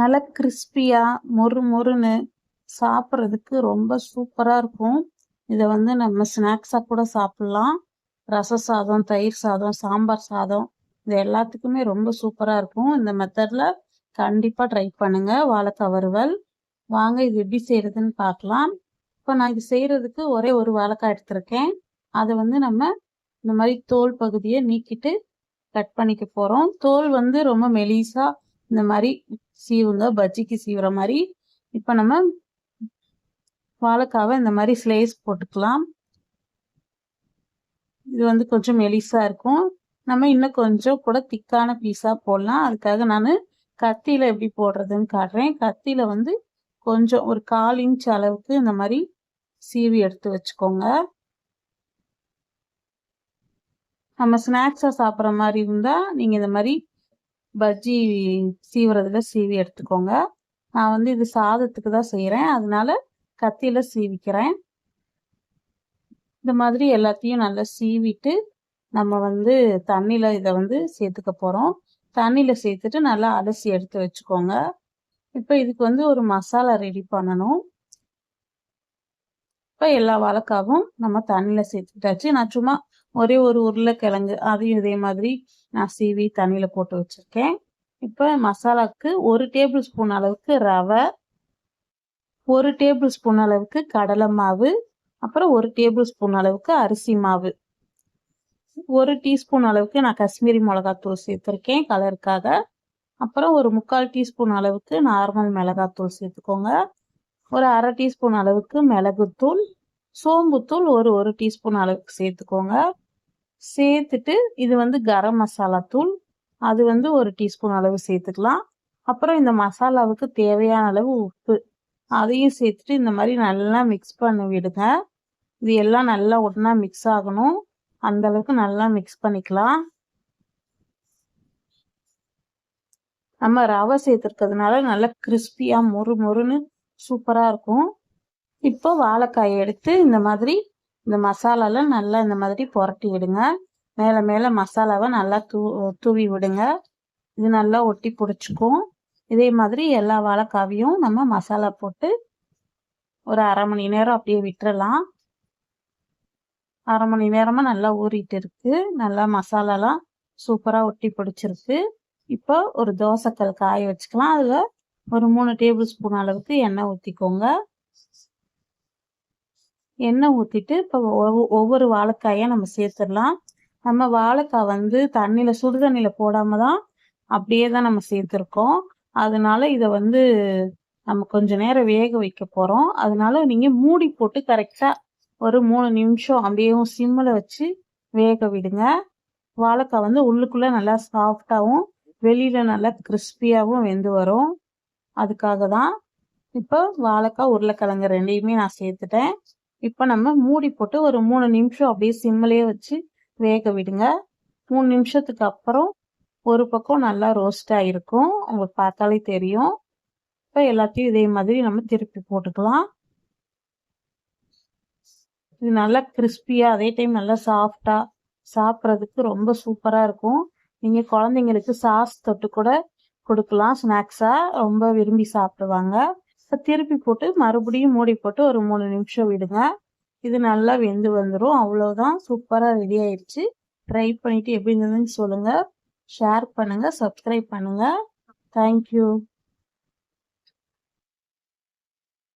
நல்லா கிறிஸ்பியாக மொறு மொறுன்னு சாப்பிட்றதுக்கு ரொம்ப சூப்பராக இருக்கும். இதை வந்து நம்ம ஸ்நாக்ஸாக கூட சாப்பிட்லாம். ரச சாதம் தயிர் சாதம் சாம்பார் சாதம் இது எல்லாத்துக்குமே ரொம்ப சூப்பராக இருக்கும். இந்த மெத்தடில் கண்டிப்பாக ட்ரை பண்ணுங்கள் வாழைக்காய் வறுவல். வாங்க இது எப்படி செய்கிறதுன்னு பார்க்கலாம். இப்போ நான் இது செய்கிறதுக்கு ஒரே ஒரு வாழைக்காய் எடுத்திருக்கேன். அதை வந்து நம்ம இந்த மாதிரி தோல் பகுதியை நீக்கிட்டு கட் பண்ணிக்க போகிறோம் தோல் வந்து ரொம்ப மெலிசாக இந்த மாதிரி சீவுங்க பஜ்ஜிக்கு சீவுற மாதிரி. இப்போ நம்ம வாழைக்காவை இந்த மாதிரி ஸ்லைஸ் போட்டுக்கலாம். இது வந்து கொஞ்சம் மெலிசாக இருக்கும். நம்ம இன்னும் கொஞ்சம் கூட திக்கான பீஸாக போடலாம். அதுக்காக நான் கத்தியில் எப்படி போடுறதுன்னு காட்டுறேன். கத்தியில் வந்து கொஞ்சம் ஒரு கால் இன்ச் அளவுக்கு இந்த மாதிரி சீவி எடுத்து வச்சுக்கோங்க. நம்ம ஸ்நாக்ஸாக சாப்பிட்ற மாதிரி இருந்தால் நீங்கள் இந்த மாதிரி பஜ்ஜி சீவுறதுல சீவி எடுத்துக்கோங்க. நான் வந்து இது சாதத்துக்கு தான் செய்கிறேன் அதனால கத்தியில் சீவிக்கிறேன். இந்த மாதிரி எல்லாத்தையும் நல்லா சீவிட்டு நம்ம வந்து தண்ணியில் இதை வந்து சேர்த்துக்க போகிறோம் தண்ணியில் சேர்த்துட்டு நல்லா அலசி எடுத்து வச்சுக்கோங்க. இப்போ இதுக்கு வந்து ஒரு மசாலா ரெடி பண்ணணும். இப்போ எல்லா வாழைக்காவும் நம்ம தண்ணியில் சேர்த்துக்கிட்டாச்சு. நான் சும்மா ஒரே ஒரு உருளைக்கிழங்கு அதையும் இதே மாதிரி நான் சீவி தண்ணியில் போட்டு வச்சுருக்கேன். இப்போ மசாலாவுக்கு ஒரு டேபிள் ஸ்பூன் அளவுக்கு ரவை ஒரு டேபிள் ஸ்பூன் அளவுக்கு கடலை மாவு அப்புறம் ஒரு டேபிள் ஸ்பூன் அளவுக்கு அரிசி மாவு. ஒரு டீஸ்பூன் அளவுக்கு நான் காஷ்மீரி மிளகாத்தூள் சேர்த்துருக்கேன் கலருக்காக. அப்புறம் ஒரு முக்கால் டீஸ்பூன் அளவுக்கு நார்மல் மிளகாத்தூள் சேர்த்துக்கோங்க. ஒரு அரை டீஸ்பூன் அளவுக்கு மிளகுத்தூள் சோம்புத்தூள் ஒரு ஒரு டீஸ்பூன் அளவுக்கு சேர்த்துக்கோங்க. சேர்த்துட்டு இது வந்து கரம் மசாலா தூள் அது வந்து ஒரு டீஸ்பூன் அளவு சேர்த்துக்கலாம். அப்புறம் இந்த மசாலாவுக்கு தேவையான அளவு உப்பு அதையும் சேர்த்துட்டு இந்த மாதிரி நல்லா மிக்ஸ் பண்ணி விடுங்க. இது எல்லாம் நல்லா ஒன்றா மிக்ஸ் ஆகணும். அந்த அளவுக்கு நல்லா மிக்ஸ் பண்ணிக்கலாம். நம்ம ரவை சேர்த்துருக்கிறதுனால நல்லா கிறிஸ்பியாக மொறு மொறுன்னு சூப்பராக இருக்கும். இப்போ வாழைக்காயை எடுத்து இந்த மாதிரி இந்த மசாலாலாம் நல்லா இந்த மாதிரி புரட்டி விடுங்க. மேலே மேலே மசாலாவை நல்லா தூ தூவி விடுங்க. இது நல்லா ஒட்டி பிடிச்சிக்கும். இதே மாதிரி எல்லா வாழைக்காவையும் நம்ம மசாலா போட்டு ஒரு அரை மணி நேரம் அப்படியே விட்டுறலாம். அரை மணி நேரமாக நல்லா ஊறிட்டு இருக்கு. நல்லா மசாலாலாம் சூப்பராக ஒட்டி பிடிச்சிருக்கு. இப்போ ஒரு தோசைக்கல் காய வச்சுக்கலாம். அதில் ஒரு மூணு டேபிள் ஸ்பூன் அளவுக்கு எண்ணெய் ஊற்றிக்கோங்க எண்ணெய் ஊற்றிட்டு இப்போ ஒவ்வொரு வாழைக்காயும் நம்ம சேர்த்துடலாம். நம்ம வாழைக்காய் வந்து தண்ணியில் சுடு தண்ணியில் போடாமல் தான் அப்படியே தான் நம்ம சேர்த்துருக்கோம். அதனால இதை வந்து நம்ம கொஞ்ச நேரம் வேக வைக்க போகிறோம் அதனால நீங்கள் மூடி போட்டு கரெக்டாக ஒரு மூணு நிமிஷம் அப்படியே சிம்மில் வச்சு வேக விடுங்க. வாழைக்காய் வந்து உள்ளுக்குள்ளே நல்லா சாஃப்டாகவும் வெளியில் நல்லா கிறிஸ்பியாகவும் வெந்து வரும். அதுக்காக தான் இப்போ வாழைக்காய் உருளைக்கிழங்கு ரெண்டையுமே நான் சேர்த்துட்டேன். இப்போ நம்ம மூடி போட்டு ஒரு மூணு நிமிஷம் அப்படியே சிம்மிலே வச்சு வேக விடுங்க. மூணு நிமிஷத்துக்கு அப்புறம் ஒரு பக்கம் நல்லா ரோஸ்டாக இருக்கும். உங்களுக்கு பார்த்தாலே தெரியும். இப்போ எல்லாத்தையும் இதே மாதிரி நம்ம திருப்பி போட்டுக்கலாம். இது நல்லா கிறிஸ்பியாக அதே டைம் நல்லா சாஃப்டாக சாப்பிட்றதுக்கு ரொம்ப சூப்பராக இருக்கும். நீங்கள் குழந்தைங்களுக்கு சாஸ் தொட்டு கூட கொடுக்கலாம். ஸ்நாக்ஸாக ரொம்ப விரும்பி சாப்பிடுவாங்க. திருப்பி போட்டு மறுபடியும் மூடி போட்டு ஒரு மூணு நிமிஷம் விடுங்க. இது நல்லா வெந்து வந்துடும் அவ்வளோதான் சூப்பராக ரெடி ஆயிடுச்சு ட்ரை பண்ணிவிட்டு எப்படி இருந்ததுன்னு சொல்லுங்கள் ஷேர் பண்ணுங்கள் சப்ஸ்கிரைப் பண்ணுங்கள் தேங்க்யூ